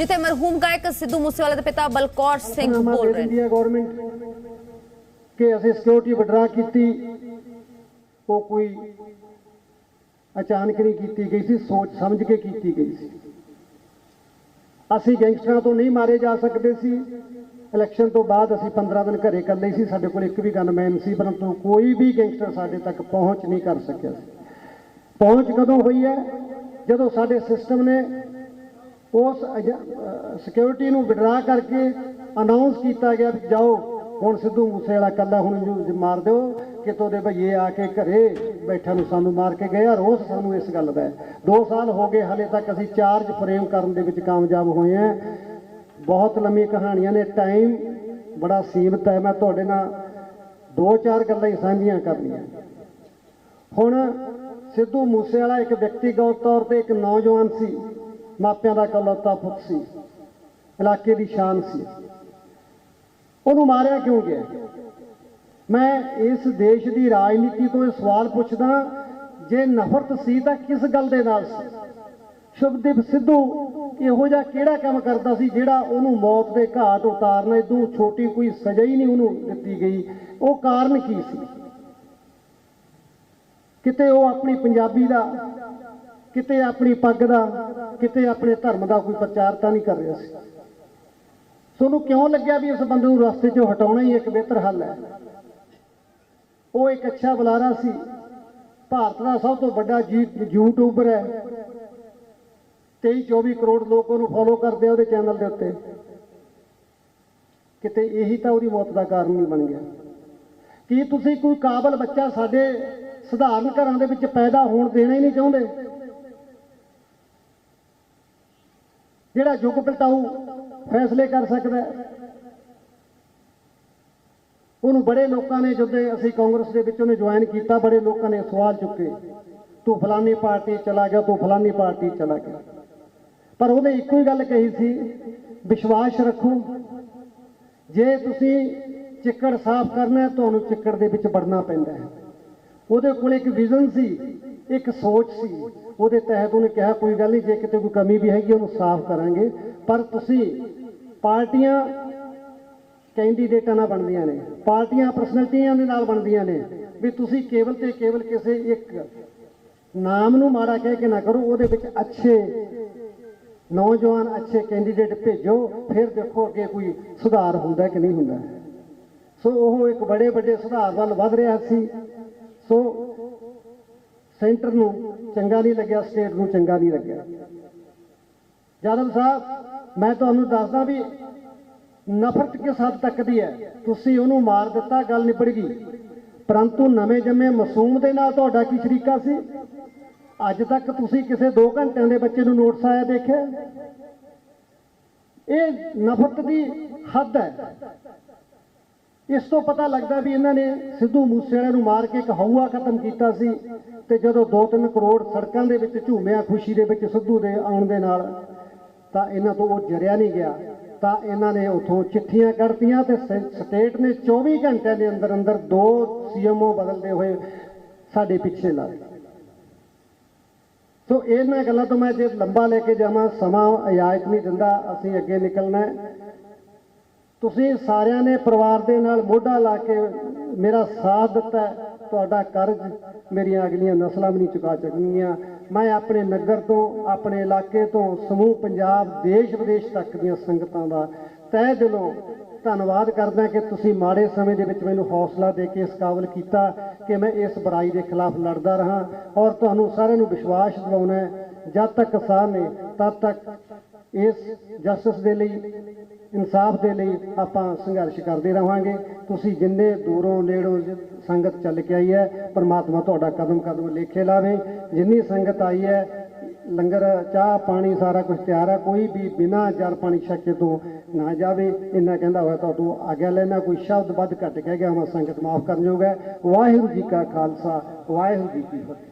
ਜਿੱਥੇ ਮਰਹੂਮ ਗਾਇਕ ਸਿੱਧੂ ਮੂਸੇਵਾਲਾ ਦੇ ਪਿਤਾ ਬਲਕੌਰ ਸਿੰਘ ਬੋਲ ਰਹੇ ਨੇ ਗਵਰਨਮੈਂਟ ਕਿ ਅਸੀਂ ਸਿਕਿਉਰਿਟੀ ਵਿਡਰਾ ਕੀਤੀ ਉਹ ਕੋਈ ਅਚਾਨਕ ਨਹੀਂ ਕੀਤੀ ਗਈ ਸੀ ਸੋਚ ਸਮਝ ਕੇ ਕੀਤੀ ਗਈ ਸੀ ਅਸੀਂ ਗੈਂਗਸਟਰਾਂ ਤੋਂ ਨਹੀਂ ਮਾਰੇ ਜਾ ਸਕਦੇ ਸੀ ਇਲੈਕਸ਼ਨ ਤੋਂ ਬਾਅਦ ਅਸੀਂ 15 ਦਿਨ ਘਰੇ ਇਕੱਲੇ ਸੀ ਸਾਡੇ ਕੋਲ ਇੱਕ ਵੀ ਗਨਮੈਨ ਸੀ ਪਰੰਤੂ ਕੋਈ ਵੀ ਗੈਂਗਸਟਰ ਸਾਡੇ ਤੱਕ ਪਹੁੰਚ ਨਹੀਂ ਕਰ ਸਕਿਆ ਸੀ ਪਹੁੰਚ ਕਦੋਂ ਹੋਈ ਹੈ ਜਦੋਂ ਸਾਡੇ ਸਿਸਟਮ ਨੇ ਉਸ ਸਿਕਿਉਰਿਟੀ ਨੂੰ ਵਿਡਰਾ ਕਰਕੇ ਅਨਾਉਂਸ ਕੀਤਾ ਗਿਆ ਵੀ ਜਾਓ, ਹੁਣ ਸਿੱਧੂ ਮੂਸੇਵਾਲਾ ਕੱਲਾ ਹੁਣ ਮਾਰ ਦਿਓ ਕਿ ਤੋਦੇ ਭਈਏ ਆ ਕੇ ਘਰੇ ਬੈਠਾ ਨੂੰ ਸਾਨੂੰ ਮਾਰ ਕੇ ਗਏ ਆ, ਰੋਸ ਸਾਨੂੰ ਇਸ ਗੱਲ ਦਾ ਹੈ। 2 ਸਾਲ ਹੋ ਗਏ, ਹਲੇ ਤੱਕ ਅਸੀਂ ਚਾਰਜ ਫਰੇਮ ਕਰਨ ਦੇ ਵਿੱਚ ਕਾਮਯਾਬ ਹੋਏ ਆ ਬਹੁਤ ਲੰਮੀ ਕਹਾਣੀਆਂ ਨੇ ਟਾਈਮ ਬੜਾ ਸੀਮਤ ਹੈ, ਮੈਂ ਤੁਹਾਡੇ ਨਾਲ ਦੋ ਚਾਰ ਗੱਲਾਂ ਹੀ ਸਾਂਝੀਆਂ ਕਰਨੀਆਂ। ਹੁਣ ਸਿੱਧੂ ਮੂਸੇਵਾਲਾ ਇੱਕ ਵਿਅਕਤੀਗਤ ਤੌਰ ਤੇ ਇੱਕ ਨੌਜਵਾਨ ਸੀ। ਮਾਪਿਆਂ ਦਾ ਇਕਲੌਤਾ ਪੁੱਤ ਸੀ, ਇਲਾਕੇ ਦੀ ਸ਼ਾਨ ਸੀ। ਉਹਨੂੰ ਮਾਰਿਆ ਕਿਉਂ ਗਿਆ? ਮੈਂ ਇਸ ਦੇਸ਼ ਦੀ ਰਾਜਨੀਤੀ ਤੋਂ ਇਹ ਸਵਾਲ ਪੁੱਛਦਾ, ਜੇ ਨਫ਼ਰਤ ਸੀ ਤਾਂ ਕਿਸ ਗੱਲ ਦੇ ਨਾਲ ਸੀ? ਸ਼ੁਭਦੀਪ ਸਿੱਧੂ ਇਹੋ ਜਿਹਾ ਕਿਹੜਾ ਕੰਮ ਕਰਦਾ ਸੀ ਜਿਹੜਾ ਉਹਨੂੰ ਮੌਤ ਦੇ ਘਾਟ ਉਤਾਰਨਾ ਇਦੋਂ ਛੋਟੀ ਕੋਈ ਸਜ਼ਾ ਹੀ ਨਹੀਂ ਉਹਨੂੰ ਦਿੱਤੀ ਗਈ? ਉਹ ਕਾਰਨ ਕੀ ਸੀ? ਕਿਤੇ ਉਹ ਆਪਣੀ ਪੰਜਾਬੀ ਦਾ ਕਿਤੇ ਆਪਣੀ ਪੱਗ ਦਾ, ਕਿਤੇ ਆਪਣੇ ਧਰਮ ਦਾ ਕੋਈ ਪ੍ਰਚਾਰ ਤਾਂ ਨਹੀਂ ਕਰ ਰਿਹਾ ਸੀ। ਤੁਹਾਨੂੰ ਕਿਉਂ ਲੱਗਿਆ ਵੀ ਇਸ ਬੰਦੇ ਨੂੰ ਰਸਤੇ 'ਚੋਂ ਹਟਾਉਣਾ ਹੀ ਇੱਕ ਬਿਹਤਰ ਹੱਲ ਹੈ? ਉਹ ਇੱਕ ਅੱਛਾ ਬੁਲਾਰਾ ਸੀ। ਭਾਰਤ ਦਾ ਸਭ ਤੋਂ ਵੱਡਾ ਜੀ- ਯੂਟਿਊਬਰ ਹੈ। 23 24 ਕਰੋੜ ਲੋਕ ਉਹਨੂੰ ਫੋਲੋ ਕਰਦੇ ਆ ਉਹਦੇ ਚੈਨਲ ਦੇ ਉੱਤੇ। ਕਿਤੇ ਇਹੀ ਤਾਂ ਉਹਦੀ ਮੌਤ ਦਾ ਕਾਰਨ ਨਹੀਂ ਬਣ ਗਿਆ। ਕੀ ਤੁਸੀਂ ਕੋਈ ਕਾਬਲ ਬੱਚਾ ਸਾਡੇ ਸਧਾਰਨ ਘਰਾਂ ਦੇ ਵਿੱਚ ਪੈਦਾ ਹੋਣ ਦੇਣਾ ਹੀ ਨਹੀਂ ਚਾਹੁੰਦੇ? ਜਿਹੜਾ ਯੁੱਗ ਪਲਟਾਊ ਫੈਸਲੇ ਕਰ ਸਕਦਾ ਉਹਨੂੰ ਬੜੇ ਲੋਕਾਂ ਨੇ ਜਦੋਂ ਅਸੀਂ ਕਾਂਗਰਸ ਦੇ ਵਿੱਚ ਉਹਨੇ ਜੁਆਇਨ ਕੀਤਾ, ਬੜੇ ਲੋਕਾਂ ਨੇ ਸਵਾਲ ਚੁੱਕੇ। ਤੂੰ ਫਲਾਨੀ ਪਾਰਟੀ ਚਲਾ ਗਿਆ, ਤੂੰ ਫਲਾਨੀ ਪਾਰਟੀ ਚਲਾ ਗਿਆ। ਪਰ ਉਹਨੇ ਇੱਕੋ ਹੀ ਗੱਲ ਕਹੀ ਸੀ, ਵਿਸ਼ਵਾਸ ਰੱਖੋ। ਜੇ ਤੁਸੀਂ ਚਿੱਕੜ ਸਾਫ਼ ਕਰਨਾ ਹੈ, ਤੁਹਾਨੂੰ ਚਿੱਕੜ ਦੇ ਵਿੱਚ ਵੜਨਾ ਪੈਂਦਾ ਹੈ। ਉਹਦੇ ਕੋਲ ਇੱਕ ਵਿਜ਼ਨ ਸੀ, ਇੱਕ ਸੋਚ ਸੀ। ਉਹਦੇ ਤਹਿਤ ਉਹਨੇ ਕਿਹਾ, ਕੋਈ ਗੱਲ ਨਹੀਂ, ਜੇ ਕਿਤੇ ਕੋਈ ਕਮੀ ਵੀ ਹੈਗੀ, ਉਹਨੂੰ ਸਾਫ਼ ਕਰਾਂਗੇ। ਪਰ ਤੁਸੀਂ ਪਾਰਟੀਆਂ ਕੈਂਡੀਡੇਟਾਂ ਨਾਲ ਬਣਦੀਆਂ ਨੇ, ਪਾਰਟੀਆਂ ਪਰਸਨੈਲਿਟੀਆਂ ਦੇ ਨਾਲ ਬਣਦੀਆਂ ਨੇ, ਵੀ ਤੁਸੀਂ ਕੇਵਲ ਤੇ ਕੇਵਲ ਕਿਸੇ ਇੱਕ ਨਾਮ ਨੂੰ ਮਾੜਾ ਕਹਿ ਕੇ ਨਾ ਕਰੋ, ਉਹਦੇ ਵਿੱਚ ਅੱਛੇ ਨੌਜਵਾਨ, ਅੱਛੇ ਕੈਂਡੀਡੇਟ ਭੇਜੋ, ਫਿਰ ਦੇਖੋ ਅੱਗੇ ਕੋਈ ਸੁਧਾਰ ਹੁੰਦਾ ਕਿ ਨਹੀਂ ਹੁੰਦਾ। ਸੋ ਉਹ ਇੱਕ ਬੜੇ ਵੱਡੇ ਸੁਧਾਰ ਵੱਲ ਵਧ ਰਿਹਾ ਸੀ। ਸੋ ਸੈਂਟਰ ਨੂੰ ਚੰਗਾ ਨਹੀਂ ਲੱਗਿਆ, ਸਟੇਟ ਨੂੰ ਚੰਗਾ ਨਹੀਂ ਲੱਗਿਆ। ਜਾਦਵ ਸਾਹਿਬ, ਮੈਂ ਤੁਹਾਨੂੰ ਦੱਸਦਾ ਵੀ ਨਫ਼ਰਤ ਕਿਸ ਹੱਦ ਤੱਕ ਦੀ ਹੈ? ਤੁਸੀਂ ਉਹਨੂੰ ਮਾਰ ਦਿੱਤਾ, ਗੱਲ ਨਿਬੜ ਗਈ। ਪਰੰਤੂ ਨਵੇਂ ਜੰਮੇ ਮਾਸੂਮ ਦੇ ਨਾਲ ਤੁਹਾਡਾ ਕੀ ਸ਼ਰੀਕਾ ਸੀ? ਅੱਜ ਤੱਕ ਤੁਸੀਂ ਕਿਸੇ 2 ਘੰਟਿਆਂ ਦੇ ਬੱਚੇ ਨੂੰ ਨੋਟਸ ਆਇਆ ਦੇਖਿਆ? ਇਹ ਨਫ਼ਰਤ ਦੀ ਹੱਦ ਹੈ। ਇਸ ਤੋਂ ਪਤਾ ਲੱਗਦਾ ਵੀ ਇਹਨਾਂ ਨੇ ਸਿੱਧੂ ਮੂਸੇਵਾਲੇ ਨੂੰ ਮਾਰ ਕੇ ਇੱਕ ਹਊਆ ਖਤਮ ਕੀਤਾ ਸੀ ਤੇ ਜਦੋਂ 2-3 ਕਰੋੜ ਸੜਕਾਂ ਦੇ ਵਿੱਚ ਝੂਮਿਆ ਖੁਸ਼ੀ ਦੇ ਵਿੱਚ ਸਿੱਧੂ ਦੇ ਆਉਣ ਦੇ ਨਾਲ, ਤਾਂ ਇਹਨਾਂ ਤੋਂ ਉਹ ਜਰਿਆ ਨਹੀਂ ਗਿਆ। ਤਾਂ ਇਹਨਾਂ ਨੇ ਉਥੋਂ ਚਿੱਠੀਆਂ ਕੱਢਤੀਆਂ ਤੇ ਸਟੇਟ ਨੇ 24 ਘੰਟਿਆਂ ਦੇ ਅੰਦਰ ਅੰਦਰ ਦੋ ਸੀਐਮਓ ਬਦਲਦੇ ਹੋਏ ਸਾਡੇ ਪਿੱਛੇ ਲਾ ਸੋ ਇਹਨਾਂ ਗੱਲਾਂ ਤੋਂ ਮੈਂ ਜੇ ਲੰਬਾ ਲੈ ਕੇ ਜਾਵਾਂ, ਸਮਾਂ ਇਜਾਜ਼ਤ ਨਹੀਂ ਦਿੰਦਾ, ਅਸੀਂ ਅੱਗੇ ਨਿਕਲਣਾ ਤੁਸੀਂ ਸਾਰਿਆਂ ਨੇ ਪਰਿਵਾਰ ਦੇ ਨਾਲ ਮੋਢਾ ਲਾ ਕੇ ਮੇਰਾ ਸਾਥ ਦਿੱਤਾ ਤੁਹਾਡਾ ਕਰਜ਼ ਮੇਰੀਆਂ ਅਗਲੀਆਂ ਨਸਲਾਂ ਵੀ ਨਹੀਂ ਚੁਕਾ ਸਕਣਗੀਆਂ। ਮੈਂ ਆਪਣੇ ਨਗਰ ਤੋਂ, ਆਪਣੇ ਇਲਾਕੇ ਤੋਂ, ਸਮੂਹ ਪੰਜਾਬ, ਦੇਸ਼ ਵਿਦੇਸ਼ ਤੱਕ ਦੀਆਂ ਸੰਗਤਾਂ ਦਾ ਤਹਿ ਦਿਲੋਂ ਧੰਨਵਾਦ ਕਰਦਾ ਕਿ ਤੁਸੀਂ ਮਾੜੇ ਸਮੇਂ ਦੇ ਵਿੱਚ ਮੈਨੂੰ ਹੌਸਲਾ ਦੇ ਕੇ ਇਸ ਕਾਬਲ ਕੀਤਾ ਕਿ ਮੈਂ ਇਸ ਬੁਰਾਈ ਦੇ ਖਿਲਾਫ ਲੜਦਾ ਰਹਾ ਔਰ ਤੁਹਾਨੂੰ ਸਾਰਿਆਂ ਨੂੰ ਵਿਸ਼ਵਾਸ ਦਿਵਾਉਣਾ ਜਦ ਤੱਕ ਕਿਸਾਨ ਨੇ, ਤਦ ਤੱਕ ਇਸ ਜਸਟਿਸ ਦੇ ਲਈ, ਇਨਸਾਫ ਦੇ ਲਈ ਆਪਾਂ ਸੰਘਰਸ਼ ਕਰਦੇ ਰਹਾਂਗੇ। ਤੁਸੀਂ ਜਿੰਨੇ ਦੂਰੋਂ ਨੇੜੋਂ ਜ- ਸੰਗਤ ਚੱਲ ਕੇ ਆਈ ਹੈ, ਪਰਮਾਤਮਾ ਤੁਹਾਡਾ ਕਦਮ ਕਦਮ ਲੇਖੇ ਲਾਵੇ। ਜਿੰਨੀ ਸੰਗਤ ਆਈ ਹੈ, ਲੰਗਰ, ਚਾਹ, ਪਾਣੀ, ਸਾਰਾ ਕੁਝ ਤਿਆਰ ਹੈ। ਕੋਈ ਵੀ ਬਿਨਾਂ ਜਲ ਪਾਣੀ ਛੱਕੇ ਤੋਂ ਨਾ ਜਾਵੇ। ਇੰਨਾ ਕਹਿੰਦਾ ਹੋਇਆ ਤੁਹਾਨੂੰ ਆਗਿਆ ਲੈਣਾ ਕੋਈ ਸ਼ਬਦ ਵੱਧ ਘੱਟ ਕਹਿ ਗਿਆ ਮੈਂ ਸੰਗਤ ਮਾਫ ਕਰਨ ਜੋਗਾ ਵਾਹਿਗੁਰੂ ਜੀ ਕਾ ਖਾਲਸਾ, ਵਾਹਿਗੁਰੂ ਜੀ ਕੀ ਫਤਿਹ।